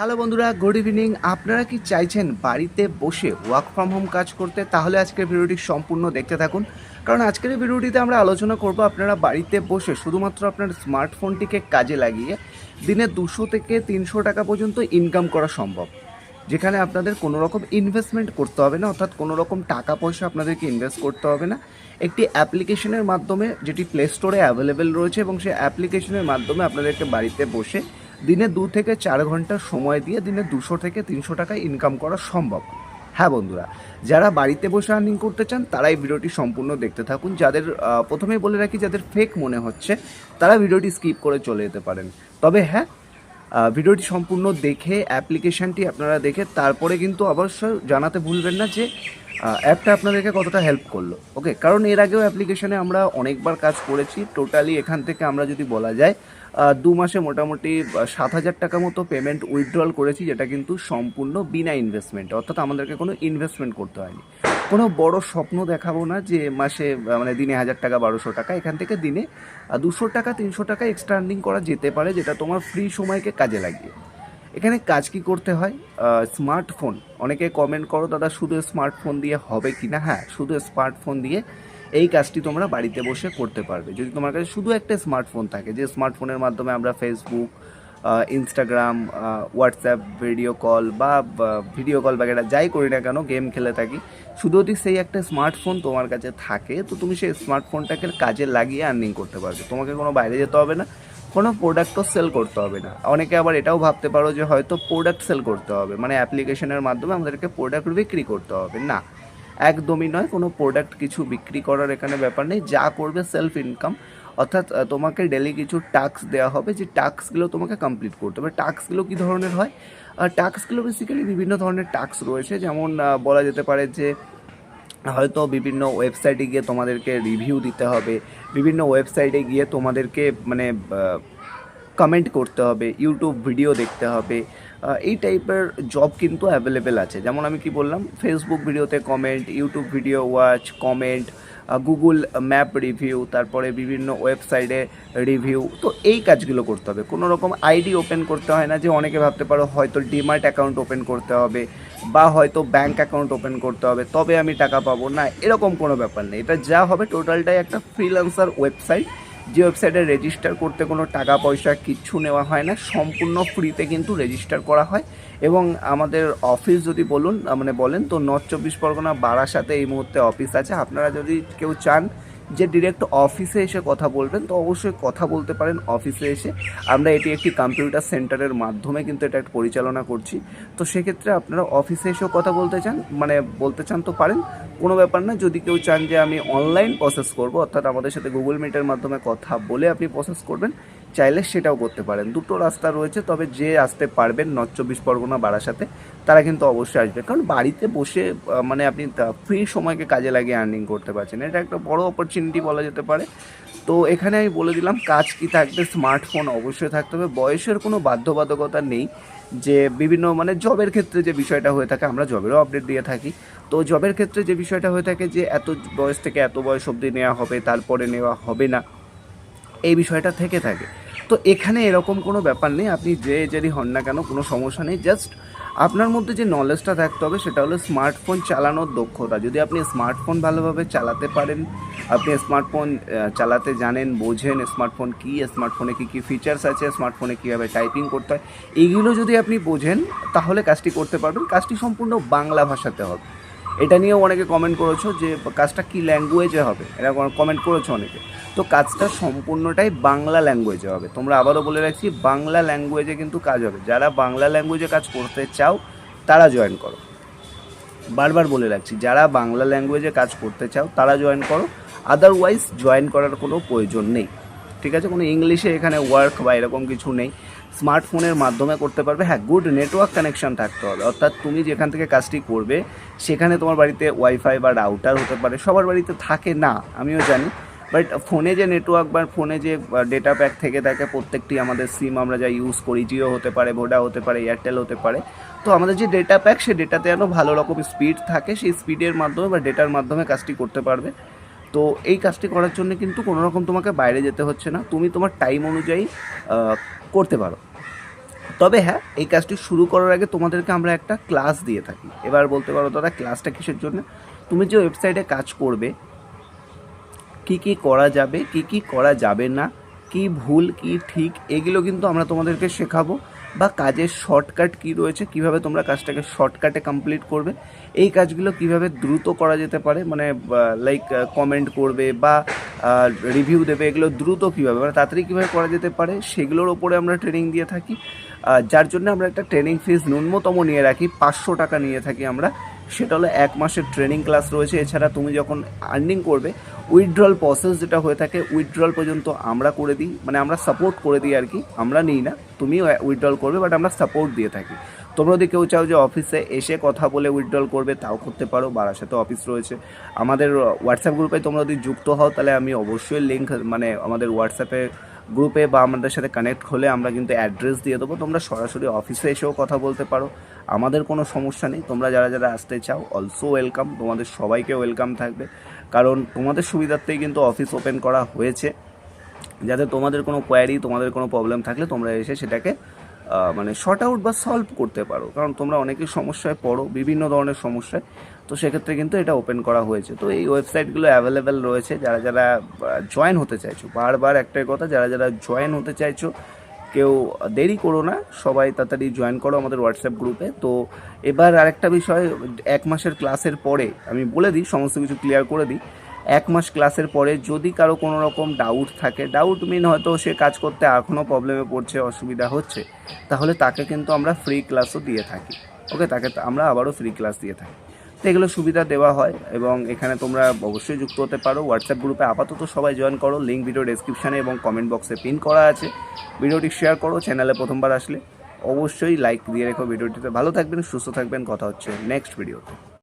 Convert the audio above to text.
Hello বন্ধুরা, good evening. আপনারা কি চাইছেন বাড়িতে বসে ওয়ার্ক ফ্রম হোম কাজ করতে? তাহলে আজকের ভিডিওটি সম্পূর্ণ দেখতে থাকুন। কারণ আজকের এই ভিডিওটিতে আমরা আলোচনা করব আপনারা বাড়িতে বসে শুধুমাত্র আপনার স্মার্টফোনটিকে কাজে লাগিয়ে দিনে দুশো থেকে তিনশো টাকা পর্যন্ত ইনকাম করা সম্ভব। যেখানে আপনাদের কোনো রকম ইনভেস্টমেন্ট করতে হবে না, অর্থাৎ কোনো রকম টাকা পয়সা আপনাদেরকে ইনভেস্ট করতে হবে না। একটি অ্যাপ্লিকেশনের মাধ্যমে যেটি প্লে স্টোরে অ্যাভেলেবেল রয়েছে এবং সেই অ্যাপ্লিকেশনের মাধ্যমে আপনাদেরকে বাড়িতে বসে দিনে দু থেকে চার ঘণ্টা সময় দিয়ে দিনে দুশো থেকে তিনশো টাকা ইনকাম করা সম্ভব। হ্যাঁ বন্ধুরা, যারা বাড়িতে বসে আর্নিং করতে চান, তারাই ভিডিওটি সম্পূর্ণ দেখতে থাকুন। যাদের প্রথমেই বলে রাখি, যাদের ফেক মনে হচ্ছে, তারা ভিডিওটি স্কিপ করে চলে যেতে পারেন। তবে হ্যাঁ ভিডিওটি সম্পূর্ণ দেখে অ্যাপ্লিকেশানটি আপনারা দেখে, তারপরে কিন্তু অবশ্যই জানাতে ভুলবেন না যে অ্যাপটা আপনাদেরকে কতটা হেল্প করল? ওকে কারণ এর আগেও অ্যাপ্লিকেশানে আমরা অনেকবার কাজ করেছি। টোটালি এখান থেকে আমরা যদি বলা যায় দু মাসে মোটামুটি সাত হাজার টাকা মতো পেমেন্ট উইথড্রল করেছি, যেটা কিন্তু সম্পূর্ণ বিনা ইনভেস্টমেন্ট অর্থাৎ আমাদেরকে কোনো ইনভেস্টমেন্ট করতে হয়নি। কোনো বড় স্বপ্ন দেখাবো না যে মাসে মানে দিনে হাজার টাকা, বারোশো টাকা, এখান থেকে দিনে দুশো টাকা, তিনশো টাকা এক্সট্রা আর্নিং করা যেতে পারে, যেটা তোমার ফ্রি সময়কে কাজে লাগিয়ে। এখানে কাজ কি করতে হয়? স্মার্টফোন অনেকে কমেন্ট করো, দাদা, শুধু স্মার্টফোন দিয়ে হবে কি না? হ্যাঁ শুধু স্মার্টফোন দিয়ে এই কাজটি তোমরা বাড়িতে বসে করতে পারবে। যদি তোমার কাছে শুধু একটা স্মার্টফোন থাকে, যে স্মার্টফোনের মাধ্যমে আমরা Facebook Instagram WhatsApp video call বা ভিডিও কল বাগেরা যাই করি না কেন গেম খেলে থাকি, শুধু যদি সেই একটা স্মার্টফোন তোমার কাছে থাকে, তো তুমি সেই স্মার্টফোনটাকে কাজে লাগিয়ে আর্নিং করতে পারবে। তোমাকে কোনো বাইরে যেতে হবে না। কোনো প্রোডাক্টও সেল করতে হবে না। অনেকে আবার এটাও ভাবতে পারো যে হয়তো প্রোডাক্ট সেল করতে হবে। মানে অ্যাপ্লিকেশনের মাধ্যমে আমাদেরকে প্রোডাক্ট বিক্রি করতে হবে। না, একদমই নয়। কোনো প্রোডাক্ট কিছু বিক্রি করার এখানে ব্যাপার নেই। যা করবে সেলফ ইনকাম অর্থাৎ তোমাকে ডেলি কিছু টাস্ক দেওয়া হবে। যে টাস্কগুলো তোমাকে কমপ্লিট করতে হবে। টাস্কগুলো কী ধরনের হয়? টাস্কগুলো বেসিক্যালি বিভিন্ন ধরনের টাস্ক রয়েছে। যেমন বলা যেতে পারে যে হয়তো বিভিন্ন ওয়েবসাইটে গিয়ে তোমাদেরকে রিভিউ দিতে হবে, বিভিন্ন ওয়েবসাইটে গিয়ে তোমাদেরকে মানে কমেন্ট করতে হবে ইউটিউব ভিডিও দেখতে হবে এই টাইপের জব কিন্তু অ্যাভেলেবেল আছে। যেমন আমি কি বললাম ফেসবুক ভিডিওতে comment YouTube video watch comment Google map review তারপরে বিভিন্ন ওয়েবসাইটে রিভিউ তো এই কাজগুলো করতে হবে। কোনো রকম আইডি ওপেন করতে হয় না যে অনেকে ভাবতে পারো হয়তো ডিমার্ট অ্যাকাউন্ট ওপেন করতে হবে বা হয়তো ব্যাঙ্ক অ্যাকাউন্ট ওপেন করতে হবে, তবে আমি টাকা পাবো। না, এরকম কোনো ব্যাপার নেই। এটা যা হবে টোটালটাই একটা ফ্রিল্যান্সার ওয়েবসাইট যে ওয়েবসাইটে রেজিস্টার করতে কোনো টাকা, পয়সা কিচ্ছু নেওয়া হয় না, সম্পূর্ণ ফ্রিতে কিন্তু রেজিস্টার করা হয়। এবং আমাদের অফিস যদি বলুন মানে বলেন তো নর্থ চব্বিশ পরগনা, বারাসাতে এই মুহূর্তে অফিস আছে। আপনারা যদি কেউ চান যে ডিরেক্ট অফিসে এসে কথা বলবেন, তো অবশ্যই কথা বলতে পারেন অফিসে এসে। আমরা এটি একটি কম্পিউটার সেন্টারের মাধ্যমে কিন্তু এটা একটা পরিচালনা করছি। তো সেক্ষেত্রে আপনারা অফিসে এসেও কথা বলতে চান মানে বলতে চান তো পারেন। কোনো ব্যাপার না, যদি কেউ চান যে আমি অনলাইন প্রসেস করব, অর্থাৎ আমাদের সাথে গুগল মিটের মাধ্যমে কথা বলে আপনি প্রসেস করবেন চাইলে সেটাও করতে পারেন। দুটো রাস্তা রয়েছে, তবে যে আসতে পারবেন নর্থ চব্বিশ পরগনা বারাসাতে, তারা কিন্তু অবশ্যই আসবে। কারণ বাড়িতে বসে মানে আপনি ফ্রি সময়কে কাজে লাগিয়ে আর্নিং করতে পারছেন। এটা একটা বড় অপরচুনিটি বলা যেতে পারে। তো এখানে আমি বলে দিলাম, কাজ কি থাকবে? স্মার্টফোন অবশ্যই থাকতে হবে। বয়সের কোনো বাধ্যবাধকতা নেই যে বিভিন্ন মানে জবের ক্ষেত্রে যে বিষয়টা হয়ে থাকে, আমরা জবেরও আপডেট দিয়ে থাকি। তো জবের ক্ষেত্রে যে বিষয়টা হয়ে থাকে যে, এত বয়স থেকে এত বয়স অবধি নেওয়া হবে, তারপরে নেওয়া হবে না, এই বিষয়টা থেকে থাকে। তো এখানে এরকম কোনো ব্যাপার নেই, আপনি যে এজেরই হন না কেন, কোনো সমস্যা নেই। জাস্ট আপনার মধ্যে যে নলেজটা থাকতে হবে, সেটা হলো স্মার্টফোন চালানোর দক্ষতা। যদি আপনি স্মার্টফোন ভালোভাবে চালাতে পারেন, আপনি স্মার্টফোন চালাতে জানেন, বোঝেন স্মার্টফোন কী স্মার্টফোনে কী কী ফিচার্স আছে স্মার্টফোনে কীভাবে টাইপিং করতে হয়, এইগুলো যদি আপনি বোঝেন, তাহলে কাজটি করতে পারবেন। কাজটি সম্পূর্ণ বাংলা ভাষাতে হবে। এটা নিয়েও অনেকে কমেন্ট করেছ যে, কাজটা কি ল্যাঙ্গুয়েজে হবে? এটা কমেন্ট করেছ অনেকে। তো কাজটা সম্পূর্ণটাই বাংলা ল্যাঙ্গুয়েজে হবে। তোমরা আবারও বলে রাখছি, বাংলা ল্যাঙ্গুয়েজে কিন্তু কাজ হবে। যারা বাংলা ল্যাঙ্গুয়েজে কাজ করতে চাও, তারা জয়েন করো। বারবার বলে রাখছি, যারা বাংলা ল্যাঙ্গুয়েজে কাজ করতে চাও, তারা জয়েন করো। আদারওয়াইজ জয়েন করার কোনো প্রয়োজন নেই। ঠিক আছে? কোনো ইংলিশে এখানে ওয়ার্ক বা এরকম কিছু নেই। স্মার্টফোনের মাধ্যমে করতে পারবে। হ্যাঁ গুড নেটওয়ার্ক কানেকশন থাকতে হবে। অর্থাৎ তুমি যেখান থেকে কাজটি করবে, সেখানে তোমার বাড়িতে ওয়াইফাই বা রাউটার হতে পারে। সবার বাড়িতে থাকে না, আমিও জানি। বাট ফোনে যে নেটওয়ার্ক বা ফোনে যে ডেটা প্যাক থেকে থাকে, প্রত্যেকটি আমাদের সিম আমরা যা ইউজ করি জিও হতে পারে ভোডা হতে পারে এয়ারটেল হতে পারে। তো আমাদের যে ডেটা প্যাক সে ডেটাতে যেন ভালো রকম স্পিড থাকে। সেই স্পিডের মাধ্যমে বা ডেটার মাধ্যমে কাজটি করতে পারবে। তো এই কাজটি করার জন্য কিন্তু কোনো রকম তোমাকে বাইরে যেতে হচ্ছে না। তুমি তোমার টাইম অনুযায়ী করতে পারো। তবে হ্যাঁ এই কাজটি শুরু করার আগে তোমাদেরকে আমরা একটা ক্লাস দিয়ে থাকি। এবার বলতে পারো, দাদা ক্লাসটা কিসের জন্য? তুমি যে ওয়েবসাইটে কাজ করবে, কি কি করা যাবে, কি কি করা যাবে না, কি ভুল, কি ঠিক, এগুলো কিন্তু আমরা তোমাদেরকে শেখাবো। বা কাজের শর্টকাট কি রয়েছে, কীভাবে তোমরা কাজটাকে শর্টকাটে কমপ্লিট করবে, এই কাজগুলো কীভাবে দ্রুত করা যেতে পারে মানে লাইক কমেন্ট করবে বা রিভিউ দেবে, এগুলো দ্রুত কীভাবে মানে তাড়াতাড়ি কীভাবে করা যেতে পারে, সেগুলোর ওপরে আমরা ট্রেনিং দিয়ে থাকি। যার জন্য আমরা একটা ট্রেনিং ফিজ ন্যূনতম নিয়ে রাখি, পাঁচশো টাকা নিয়ে থাকি আমরা সেটা হলো এক মাসের ট্রেনিং ক্লাস রয়েছে। এছাড়া তুমি যখন আর্নিং করবে উইথড্রল প্রসেস যেটা হয়ে থাকে উইথড্রল পর্যন্ত আমরা করে দিই। মানে আমরা সাপোর্ট করে দিই আর কি। আমরা নিই না তুমি উইথড্রল করবে বাট আমরা সাপোর্ট দিয়ে থাকি। তোমরা যদি কেউ চাও যে অফিসে এসে কথা বলে উইথড্রল করবে, তাও করতে পারো। বারাসাতে অফিস রয়েছে। আমাদের হোয়াটসঅ্যাপ গ্রুপে তোমরা যদি যুক্ত হও, তাহলে আমি অবশ্যই লিঙ্ক মানে আমাদের হোয়াটসঅ্যাপে গ্রুপে বা আমাদের সাথে কানেক্ট হলে আমরা কিন্তু অ্যাড্রেস দিয়ে দেবো। তোমরা সরাসরি অফিসে এসেও কথা বলতে পারো। আমাদের কোনো সমস্যা নেই। তোমরা যারা যারা আসতে চাও অলসো ওয়েলকাম তোমাদের সবাইকে ওয়েলকাম থাকবে। কারণ তোমাদের সুবিধার্থেই কিন্তু অফিস ওপেন করা হয়েছে। যাতে তোমাদের কোনো কোয়ারি তোমাদের কোনো প্রবলেম থাকলে তোমরা এসে সেটাকে মানে শর্ট আউট বা সলভ করতে পারো। কারণ তোমরা অনেকেই সমস্যায় পড়ো, বিভিন্ন ধরনের সমস্যায়। তো সেক্ষেত্রে কিন্তু এটা ওপেন করা হয়েছে। তো এই ওয়েবসাইটগুলো অ্যাভেলেবেল রয়েছে। যারা যারা জয়েন হতে চাইছো, বারবার একটাই কথা, যারা যারা জয়েন হতে চাইছো, কেউ দেরি করো না। সবাই তাড়াতাড়ি জয়েন করো আমাদের হোয়াটসঅ্যাপ গ্রুপে তো এবার আরেকটা বিষয়, এক মাসের ক্লাসের পরে আমি বলে দিই, সমস্ত কিছু ক্লিয়ার করে দিই। এক মাস ক্লাসের পরে যদি কারও কোনো রকম ডাউট থাকে ডাউট মিন হয়তো সে কাজ করতে এখনও প্রবলেমে পড়ছে, অসুবিধা হচ্ছে, তাহলে তাকে কিন্তু আমরা ফ্রি ক্লাসও দিয়ে থাকি। ওকে তাকে আমরা আবারও ফ্রি ক্লাস দিয়ে থাকি। তো এগুলো সুবিধা দেওয়া হয় এবং এখানে তোমরা অবশ্যই যুক্ত হতে পারো। হোয়াটসঅ্যাপ গ্রুপে আপাতত সবাই জয়েন করো। লিঙ্ক ভিডিও ডেসক্রিপশানে এবং কমেন্ট বক্সে পিন করা আছে। ভিডিওটি শেয়ার করো চ্যানেলে প্রথমবার আসলে। অবশ্যই লাইক দিয়ে রেখো ভিডিওটিতে ভালো থাকবেন, সুস্থ থাকবেন। কথা হচ্ছে নেক্সট ভিডিওতে